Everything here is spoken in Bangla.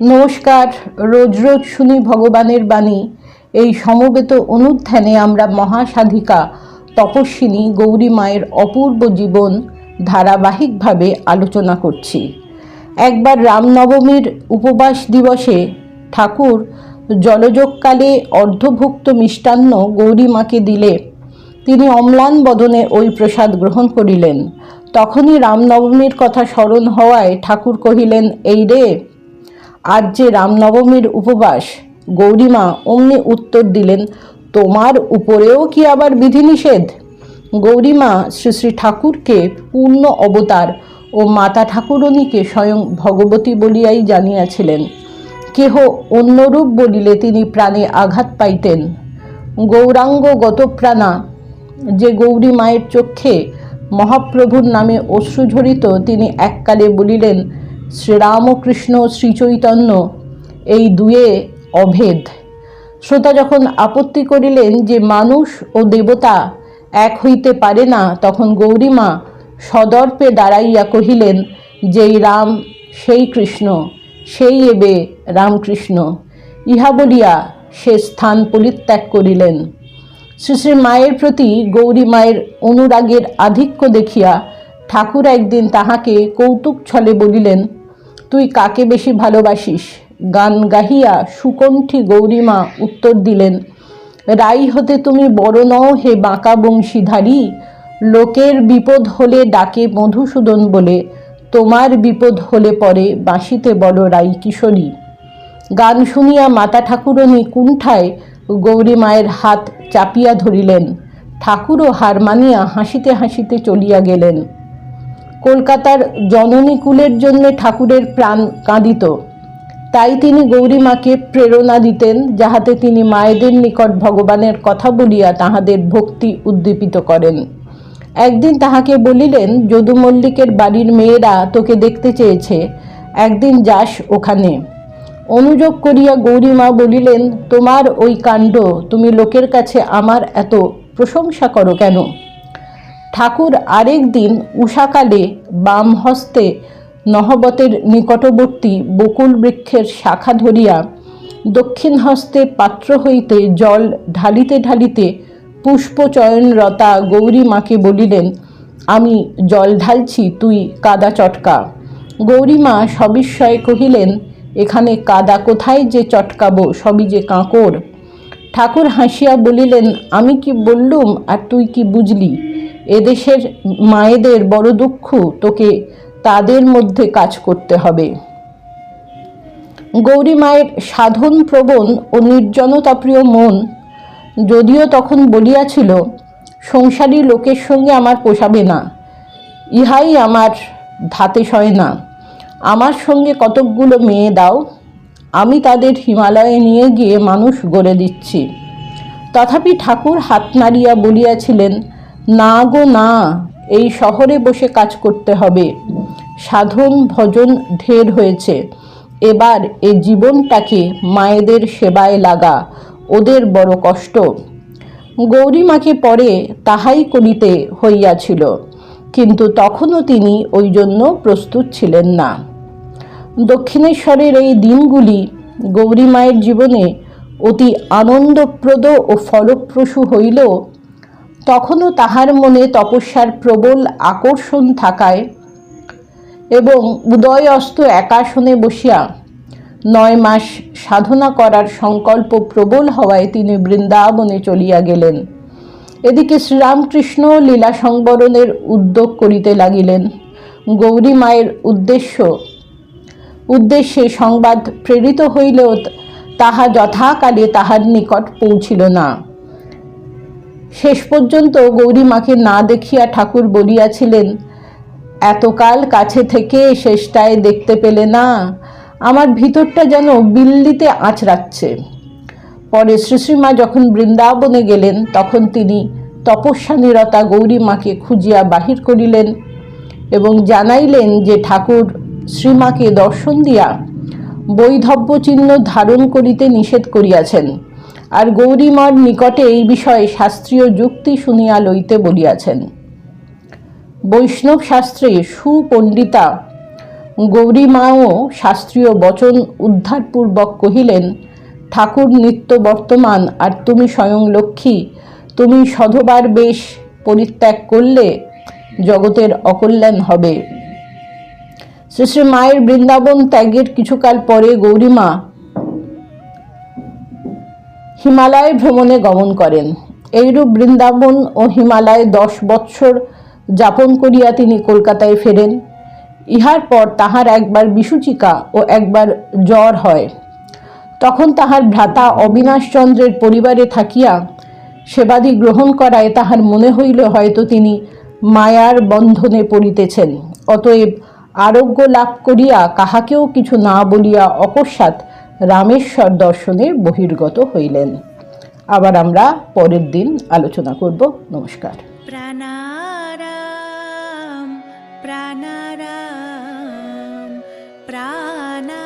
নমস্কার, রোজ রোজ শুনি ভগবানের বাণী। এই সমবেত অনুধ্যানে আমরা মহাসাধিকা, তপস্বিনী গৌরী মায়ের অপূর্ব জীবন ধারাবাহিকভাবে আলোচনা করছি। একবার রামনবমীর উপবাস দিবসে ঠাকুর জলযোগকালে অর্ধভুক্ত মিষ্টান্ন গৌরী মাকে দিলে, তিনি অম্লান বদনে ওই প্রসাদ গ্রহণ করিলেন। তখনই রামনবমীর কথা স্মরণ হওয়ায় ঠাকুর কহিলেন, এই রে আজ যে রামনবমীর উপবাস, গৌরীমা অমনি উত্তর দিলেন, তোমার উপরেও কি আবার বিধিনিষেধ? গৌরীমা শ্রী শ্রী ঠাকুরকে পূর্ণ অবতার ও মাতা ঠাকুরণীকে স্বয়ং ভগবতী বলিয়াই জানিয়াছিলেন। কেহ অন্যরূপ বলিলে তিনি প্রাণে আঘাত পাইতেন। গৌরাঙ্গ গতপ্রাণা, যে গৌরী মায়ের চক্ষে মহাপ্রভুর নামে অশ্রু ঝরিত তিনি এককালে বলিলেন শ্রীরামকৃষ্ণ শ্রীচৈতন্য, এই দুয়ে অভেদ। শ্রোতা যখন আপত্তি করিলেন যে মানুষ ও দেবতা এক হইতে পারে না, তখন গৌরীমা সদর্পে দাঁড়াইয়া কহিলেন, যেই রাম, সেই কৃষ্ণ, সেই এবে রামকৃষ্ণ। ইহা বলিয়া সে স্থান পরিত্যাগ করিলেন। শ্রী শ্রী মায়ের প্রতি গৌরী মায়ের অনুরাগের আধিক্য দেখিয়া ঠাকুর একদিন তাহাকে কৌতুক ছলে বলিলেন তুই কাকে বেশি ভালোবাসিস? গান গাহিয়া সুকণ্ঠী গৌরীমা উত্তর দিলেন, রাই হতে তুমি বড় নও হে বাঁকা বংশীধারী। লোকের বিপদ হলে ডাকে মধুসূদন বলে, তোমার বিপদ হলে পরে বাঁশিতে বড় রাই কিশোরী গান শুনিয়া মাতা ঠাকুরনী কুণ্ঠায় গৌরী মায়ের হাত চাপিয়া ধরিলেন। ঠাকুরও হার মানিয়া হাসিতে হাসিতে চলিয়া গেলেন। কলকাতার জননী কুলের জন্য ঠাকুরের প্রাণ কাঁদিত। তাই তিনি গৌরীমাকে প্রেরণা দিতেন, যাহাতে তিনি মায়েদের নিকট ভগবানের কথা বলিয়া তাহাদের ভক্তি উদ্দীপিত করেন। একদিন তাহাকে বলিলেন, যদু মল্লিকের বাড়ির মেয়েরা তোকে দেখতে চেয়েছে, একদিন যাস ওখানে। অনুযোগ করিয়া গৌরীমা বলিলেন, তোমার ওই কাণ্ড, তুমি লোকের কাছে আমার এত প্রশংসা করো কেন? ঠাকুর আরেক দিন উষাকালে বাম হস্তে নহবতের নিকটবর্তী বকুল বৃক্ষের শাখা ধরিয়া দক্ষিণ হস্তে পাত্র হইতে জল ঢালিতে ঢালিতে পুষ্পচয়নরতা গৌরী মাকে বলিলেন, আমি জল ঢালছি, তুই কাদা চটকা। গৌরীমা সবিস্ময়ে কহিলেন, এখানে কাদা কোথায় যে চটকাবো, সবই যে কাঁকড় ঠাকুর হাসিয়া বলিলেন, আমি কি বললুম আর তুই কি বুঝলি? এদেশের মায়েদের বড় দুঃখ তোকে তাদের মধ্যে কাজ করতে হবে। গৌরী মায়ের সাধন প্রবণ ও নির্জনতাপ্রিয় মন যদিও তখন বলিয়াছিল, সংসারী লোকের সঙ্গে আমার পোষাবে না, ইহাই আমার ধাতে সয় না। আমার সঙ্গে কতকগুলো মেয়ে দাও, আমি তাদের হিমালয়ে নিয়ে গিয়ে মানুষ গড়ে দিচ্ছি। তথাপি ঠাকুর হাত নাড়িয়া বলিয়াছিলেন না গো না, এই শহরে বসে কাজ করতে হবে। সাধন ভজন ঢের হয়েছে। এবার এ জীবনটাকে মায়েদের সেবায় লাগা, ওদের বড় কষ্ট। গৌরীমাকে পরে তাহাই করিতে হইয়াছিল, কিন্তু তখনও তিনি ওই জন্য প্রস্তুত ছিলেন না। দক্ষিণেশ্বরের এই দিনগুলি গৌরী মায়ের জীবনে অতি আনন্দপ্রদ ও ফলপ্রসূ হইলেও তখনও তাহার মনে তপস্যার প্রবল আকর্ষণ থাকায় এবং উদয় অস্ত একাশনে বসিয়া নয় মাস সাধনা করার সংকল্প প্রবল হওয়ায় তিনি বৃন্দাবনে চলিয়া গেলেন। এদিকে শ্রীরামকৃষ্ণ লীলা সংবরণের উদ্যোগ করিতে লাগিলেন। গৌরী মায়ের উদ্দেশ্য, উদ্দেশ্যে সংবাদ প্রেরিত হইলেও তাহা যথাকালে তাহার নিকট পৌঁছিল না। শেষ পর্যন্ত গৌরীমাকে না দেখিয়া ঠাকুর বলিয়াছিলেন, এতকাল কাছে থেকে শেষটায় দেখতে পেলে না, আমার ভিতরটা যেন বিল্লিতে আঁচড়াচ্ছে পরে শ্রীশ্রীমা যখন বৃন্দাবনে গেলেন, তখন তিনি তপস্যা নিরতা গৌরীমাকে খুঁজিয়া বাহির করিলেন এবং জানাইলেন যে ঠাকুর শ্রীমাকে দর্শন দিয়া বৈধব্য চিহ্ন ধারণ করিতে নিষেধ করিয়াছেন। আর গৌরীমার নিকটে এই বিষয়ে শাস্ত্রীয় যুক্তি শুনিয়া লইতে বলিয়াছেন। বৈষ্ণব শাস্ত্রে সুপণ্ডিতা গৌরীমাও শাস্ত্রীয় বচন উদ্ধারপূর্বক কহিলেন, ঠাকুর নিত্য বর্তমান আর তুমি স্বয়ং লক্ষ্মী, তুমি সধবার বেশ পরিত্যাগ করলে জগতের অকল্যাণ হবে। শ্রী শ্রী মায়ের বৃন্দাবন ত্যাগের কিছুকাল পরে গৌরীমা হিমালয় ভ্রমণে গমন করেন। এইরূপ বৃন্দাবন ও হিমালয়ে দশ বৎসর যাপন করিয়া তিনি কলকাতায় ফেরেন। ইহার পর তাহার একবার বিসূচিকা ও একবার জ্বর হয়। তখন তাহার ভ্রাতা অবিনাশচন্দ্রের পরিবারে থাকিয়া সেবাদি গ্রহণ করায় তাহার মনে হইল হয়তো তিনি মায়ার বন্ধনে পড়িতেছেন। অতএব আরোগ্য লাভ করিয়া কাহাকেও কিছু না বলিয়া অকস্মাৎ রামেশ্বর দর্শনে বহির্গত হইলেন। আবার আমরা পরের দিন আলোচনা করব। নমস্কার। প্রাণারাম প্রাণারাম প্রাণারাম।